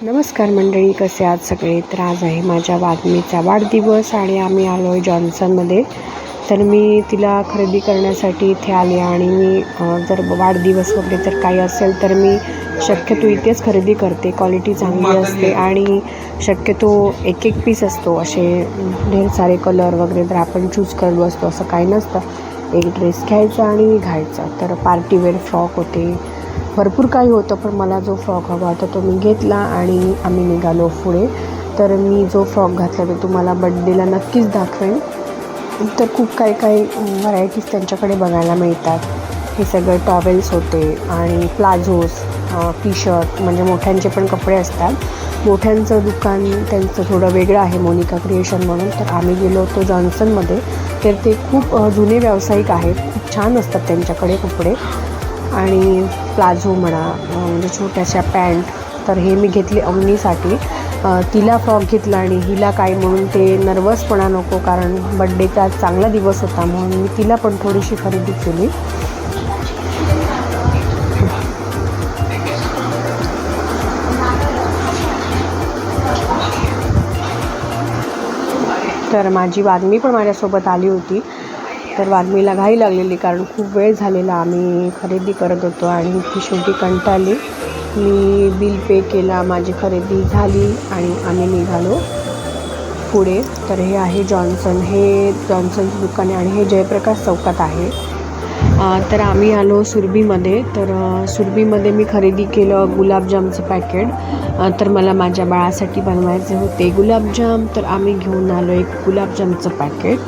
नमस्कार मंडळी कसे आज सगळे? तर आज आहे माझ्या बातमीचा वाढदिवस आणि आम्ही आलो आहे जॉन्सनमध्ये. तर मी तिला खरेदी करण्यासाठी इथे आले आणि मी जर वाढदिवस वगैरे तर काही असेल तर मी शक्यतो इथेच खरेदी करते. क्वालिटी चांगली असते आणि शक्यतो एक एक पीस असतो. असे ढेर सारे कलर वगैरे तर आपण चूज करत असतो. असं काही नसतं. एक ड्रेस घ्यायचा आणि घायचा तर पार्टीवेअर फ्रॉक होते. भरपूर काही होतं पण मला जो फ्रॉक हवा होता तो मी घेतला आणि आम्ही निघालो पुढे. तर मी जो फ्रॉक घातला तो तुम्हाला बड्डेला नक्कीच दाखवेन. तर खूप काही काही व्हरायटीज त्यांच्याकडे बघायला मिळतात. हे सगळे टॉवेल्स होते आणि प्लाझोस टी शर्ट म्हणजे मोठ्यांचे पण कपडे असतात. मोठ्यांचं दुकान त्यांचं थोडं वेगळं आहे मोनिका क्रिएशन म्हणून. तर आम्ही गेलो होतो जॉन्सनमध्ये. तर ते खूप जुने व्यावसायिक आहेत. खूप छान असतात त्यांच्याकडे कपडे. आणि प्लाझो म्हणा म्हणजे छोट्याशा पॅन्ट तर हे मी घेतली अवनीसाठी. तिला फ्रॉक घेतला आणि हिला काय म्हणून ते नर्वसपणा नको कारण बड्डेचा चांगला दिवस होता म्हणून मी तिला पण थोडीशी खरेदी केली. तर माझी बातमी पण माझ्यासोबत आली होती. तर वादमीला घाई लागलेली कारण खूप वेळ झालेला आम्ही खरेदी करत होतो आणि ती शेवटी कंटाळली. मी बिल पे केला माझी खरेदी झाली आणि आम्ही निघालो पुढे. तर हे आहे जॉन्सन. हे जॉन्सनचं दुकान आहे आणि हे जयप्रकाश चौकात आहे. तर आम्ही आलो सुरभीमध्ये. तर सुरबीमध्ये सुरभीमध्ये मी खरेदी केलं गुलाबजामचं पॅकेट. तर मला माझ्या बाळासाठी बनवायचे होते गुलाबजाम. तर आम्ही घेऊन आलो एक गुलाबजामचं पॅकेट.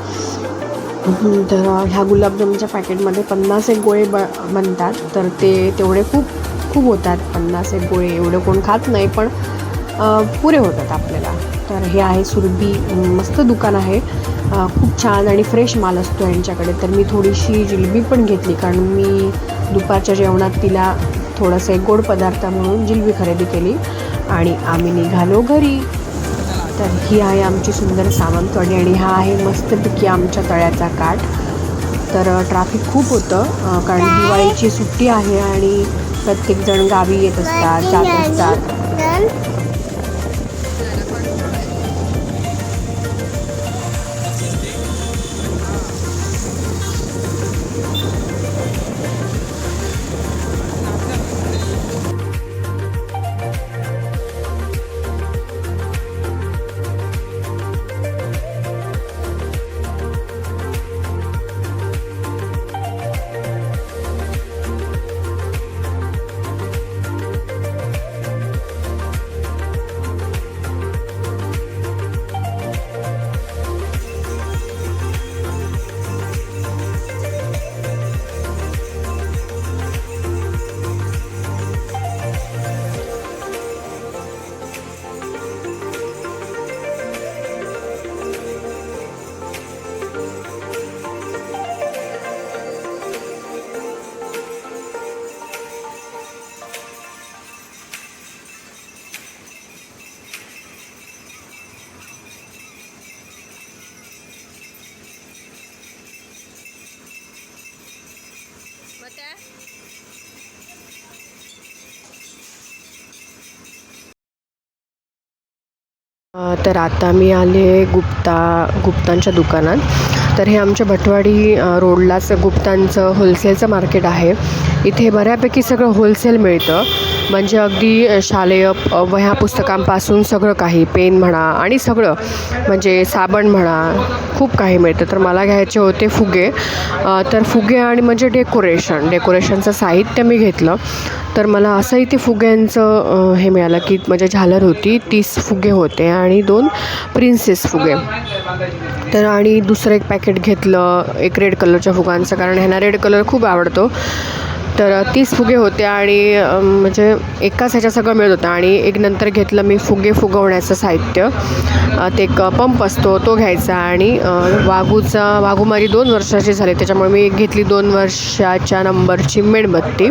तर ह्या गुलाबजामच्या पॅकेटमध्ये पन्नास एक गोळे ब बनतात. तर ते तेवढे खूप खूप होतात. पन्नास एक गोळे एवढं कोण खात नाही पण पुरे होतात आपल्याला. तर हे आहे सुरभी मस्त दुकान आहे. खूप छान आणि फ्रेश माल असतो यांच्याकडे. तर मी थोडीशी जिलबी पण घेतली कारण मी दुपारच्या जेवणात तिला थोडंसं एक गोड पदार्थ म्हणून जिलबी खरेदी केली आणि आम्ही निघालो घरी. तर ही आहे आमची सुंदर सावंतवाडी आणि हा आहे मस्तपैकी आमच्या तळ्याचा काठ. तर ट्रॅफिक खूप होतं कारण दिवाळीची सुट्टी आहे आणि प्रत्येकजण गावी येत असतात जात असतात. तर आता मी आले गुप्ता गुप्तांच्या दुकानात. तर हे आमच्या भटवाडी रोडलाच गुप्तांचं होलसेलचं मार्केट आहे. इथे बऱ्यापैकी सगळं होलसेल मिळतं. म्हणजे अगदी शालेय वह्या पुस्तकांपासून सगळं काही पेन म्हणा आणि सगळं म्हणजे साबण म्हणा खूप काही मिळतं. तर मला घ्यायचे होते फुगे. तर फुगे आणि म्हणजे डेकोरेशन डेकोरेशनचं साहित्य मी घेतलं. तर मला असंही ते फुग्यांचं हे मिळालं की म्हणजे झालर होती तीस फुगे होते आणि दोन प्रिन्सेस फुगे. तर आणि दुसरं एक पॅकेट घेतलं एक रेड कलरच्या फुगांचं कारण ह्यांना रेड कलर खूप आवडतो. तर तीस फुगे होते आणि म्हणजे एकाच ह्याच्या सगळं मिळत होतं आणि एक नंतर घेतलं मी फुगे फुगवण्याचं साहित्य. ते एक पंप असतो तो घ्यायचा आणि वाघूचा वाघू माझी दोन वर्षाची झाली त्याच्यामुळे मी घेतली दोन वर्षाच्या नंबरची मेणबत्ती.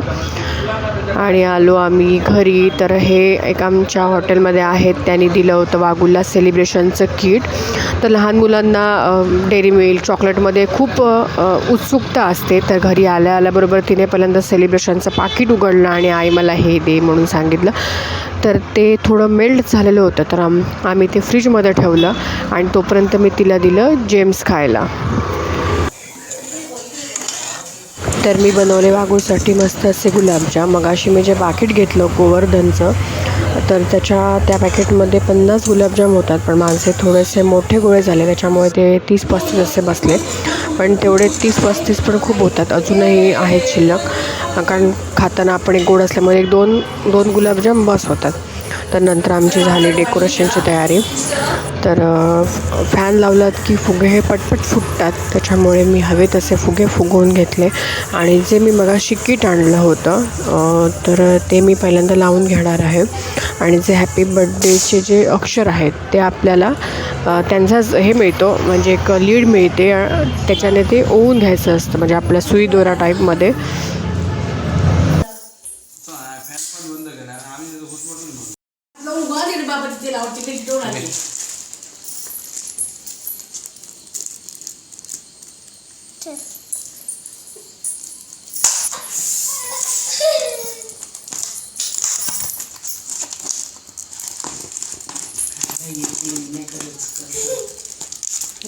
आणि आलो आम्ही घरी. तर हे एक आमच्या हॉटेलमध्ये आहेत. त्यांनी दिलं होतं वागुला सेलिब्रेशनचं किट तर लहान मुलांना डेअरी मिल्क चॉकलेटमध्ये खूप उत्सुकता असते. तर घरी आल्या आल्याबरोबर तिने पहिल्यांदा सेलिब्रेशनचं पाकिट उघडलं आणि आई मला हे दे म्हणून सांगितलं. तर ते थोडं मेल्ट झालेलं होतं. तर आम आम्ही ते फ्रीजमध्ये ठेवलं आणि तोपर्यंत मी तिला दिलं जेम्स खायला. तर मी बनवले वागूसाठी मस्त असे गुलाबजाम. मगाशी मी जे पाकिट घेतलं गोवर्धनचं तर त्याच्या त्या पॅकेटमध्ये पन्नास गुलाबजाम होतात पण माझे थोडेसे मोठे गोळे झाले त्याच्यामुळे ते तीस पस्तीस असे बसले. पण तेवढे तीस पस्तीस पण खूप होतात अजूनही आहेत शिल्लक. कारण खाताना आपण एक गोड असल्यामुळे एक दोन दोन गुलाबजाम बस होतात. तर नंतर आमची झाली डेकोरेशनची तयारी. तर फॅन लावलात की फुगे हे पटपट फुटतात. त्याच्यामुळे मी हवे तसे फुगे फुगवून घेतले. आणि जे मी मगाशी किट आणलं होतं तर ते मी पहिल्यांदा लावून घेणार आहे. आणि जे हॅपी बड्डेचे जे अक्षर आहेत ते आपल्याला त्यांचाच हे मिळतो. म्हणजे एक लीड मिळते. त्याच्याने ते ओवून घ्यायचं असतं. म्हणजे आपल्या सुई दोरा टाईपमध्ये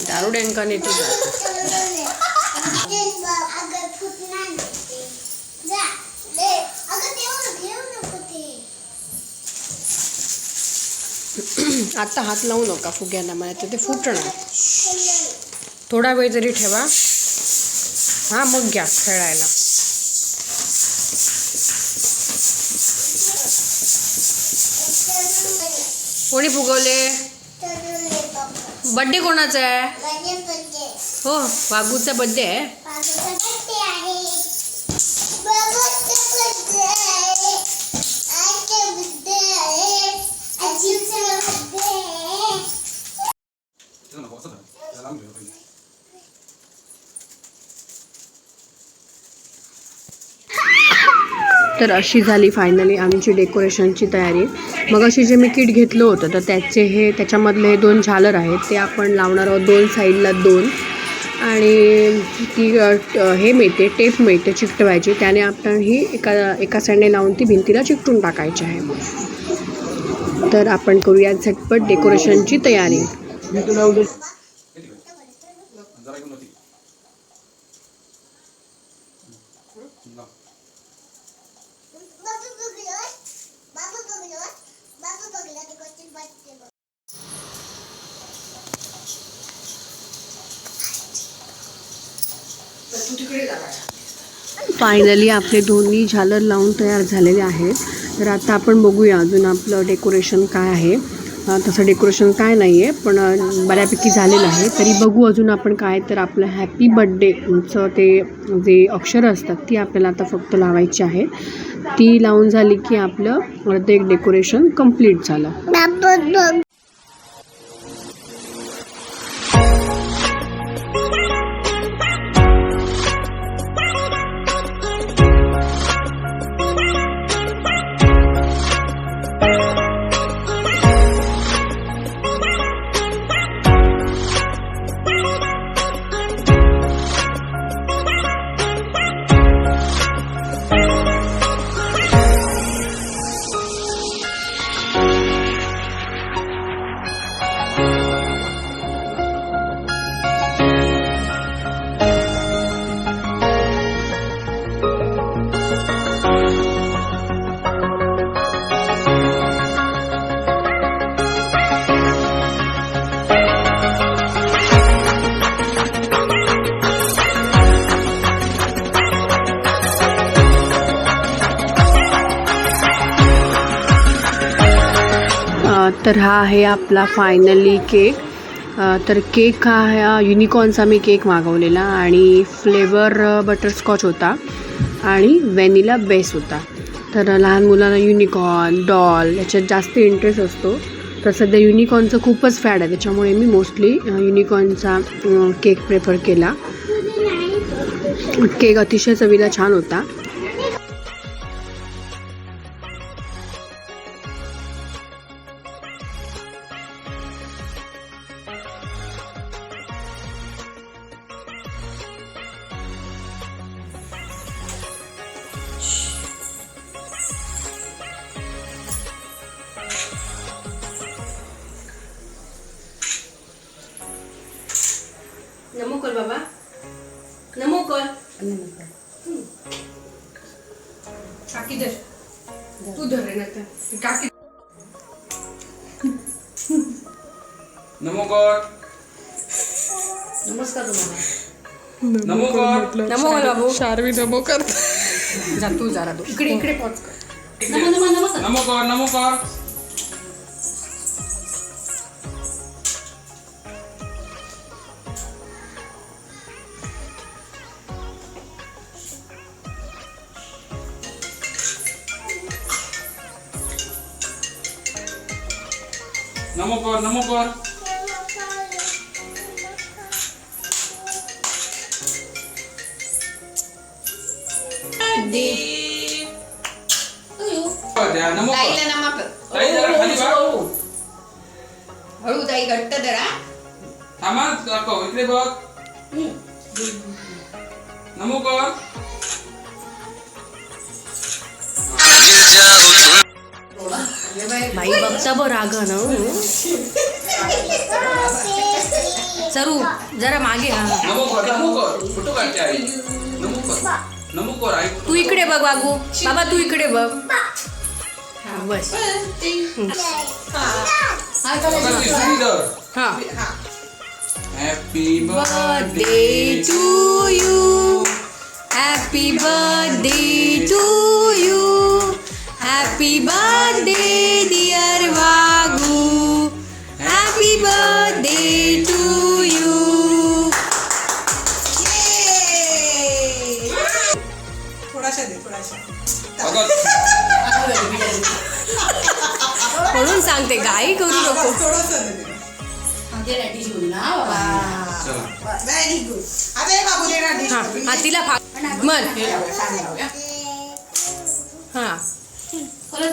दारू डेंका नेते अगं फुटणार ते जा दे अगं तेवढं घेऊ नको ते आत्ता हात लावू नका फुग्यांना मला तर ते फुटणार. थोडा वेळ जरी ठेवा. हां मग घ्या खेळायला. कोणी फुगवले? बड्डे कोणाचा आहे? हो वागूचा बड्डे आहे. त्याला नको असं धर. त्याला लावून घेऊया पहिले. तर अशी झाली फायनली आमची डेकोरेशनची तयारी मग अशी जे मी किट घेतलं होतं तर त्याचे हे त्याच्यामधले हे दोन झालर आहेत ते आपण लावणार आहोत दोन साईडला दोन आणि ती हे मिळते टेप मिळते चिकटवायची त्याने आपण ही एका एका साईडने लावून ती भिंतीला चिकटून टाकायची आहे तर आपण करूया झटपट डेकोरेशनची तयारी तिकडे. जरा इकडून वरती. लाव. बाबा बघलं बाबा बघलं बाबा बघलं ते कोणते बड्डे बघ फायनली आपले दोन्ही झालर लावून तयार झालेले आहेत तर आता आपण बघूया अजून आपलं डेकोरेशन काय आहे तसं डेकोरेशन काय नाही आहे पण बऱ्यापैकी झालेलं आहे. तरी बघू अजून आपण काय तर आपलं हॅपी बड्डेचं ते जे अक्षरं असतात ती आपल्याला आता फक्त लावायची आहे. ती लावून झाली की आपलं प्रत्येक डेकोरेशन कंप्लीट झालं. तर हा आहे आपला फायनली केक तर केक हा ह्या युनिकॉर्नचा मी केक मागवलेला आणि फ्लेवर बटरस्कॉच होता आणि व्हॅनिला बेस होता. तर लहान मुलांना युनिकॉर्न डॉल याच्यात जास्त इंटरेस्ट असतो. तर सध्या युनिकॉर्नचं खूपच फॅड आहे त्याच्यामुळे मी मोस्टली युनिकॉर्नचा केक प्रेफर केला. केक अतिशय चवीला छान होता. नमो गॉड. नमो बाबू. शार्वी नमो कर. जा तू जरा तू इकडे इकडे पॉज कर. नमो नमो नमस्कार नमो गॉड नमो गॉड. नमो गॉड नमो गॉड द्या नमो गॉड ताईला नमा कर ताई जरा खाली बघ. हळू ताई घट्ट धरा थांबा दाखव इकडे बघ नमो गॉड बाई बघता बरं राग ना सरू जरा मागे हा नमो गॉड नमो गॉड फोटो काढते आई नमो आई तू इकडे बघ बागू बाबा तू इकडे बघ. Happy birthday to you happy birthday to you happy birthday गाई करू नको. हे तिला मन. हे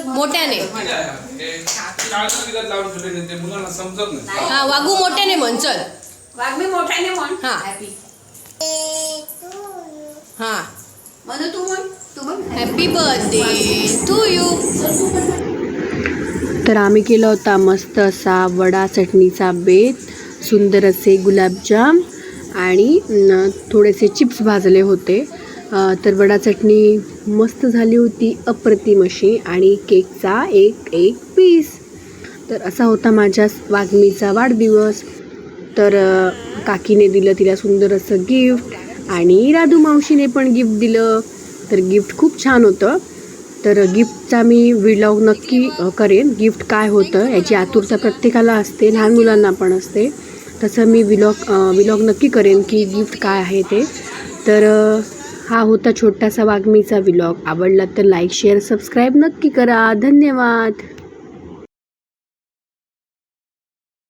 मोठ्याने. लावून ठेवले ते मुलांना समजत नाही. हा वागू मोठ्याने म्हण चल. वाघ मी मोठ्याने म्हण. हा. हॅपी हा. म्हणू तू म्हण. तू म्हण. हॅपी बर्थडे टू यू तर आम्ही केला होता मस्त असा वडा चटणीचा बेत सुंदर असे गुलाबजाम आणि थोडेसे चिप्स भाजले होते. तर वडा चटणी मस्त झाली होती अप्रतिम अशी आणि केकचा एक एक पीस. तर असा होता माझ्या वाघमीचा वाढदिवस. तर काकीने दिलं तिला सुंदर असं गिफ्ट आणि राधू मावशीने पण गिफ्ट दिलं. तर गिफ्ट खूप छान होतं. तर गिफ्टचा मी विलॉग नक्की करेन. गिफ्ट काय होतं याची आतुरता प्रत्येकाला असते लहान मुलांना पण असते. तसं मी विलॉग विलॉग नक्की करेन की गिफ्ट काय आहे ते. तर हा होता छोटासा वाघमीचा विलॉग आवडला तर लाईक शेअर सबस्क्राईब नक्की करा. धन्यवाद.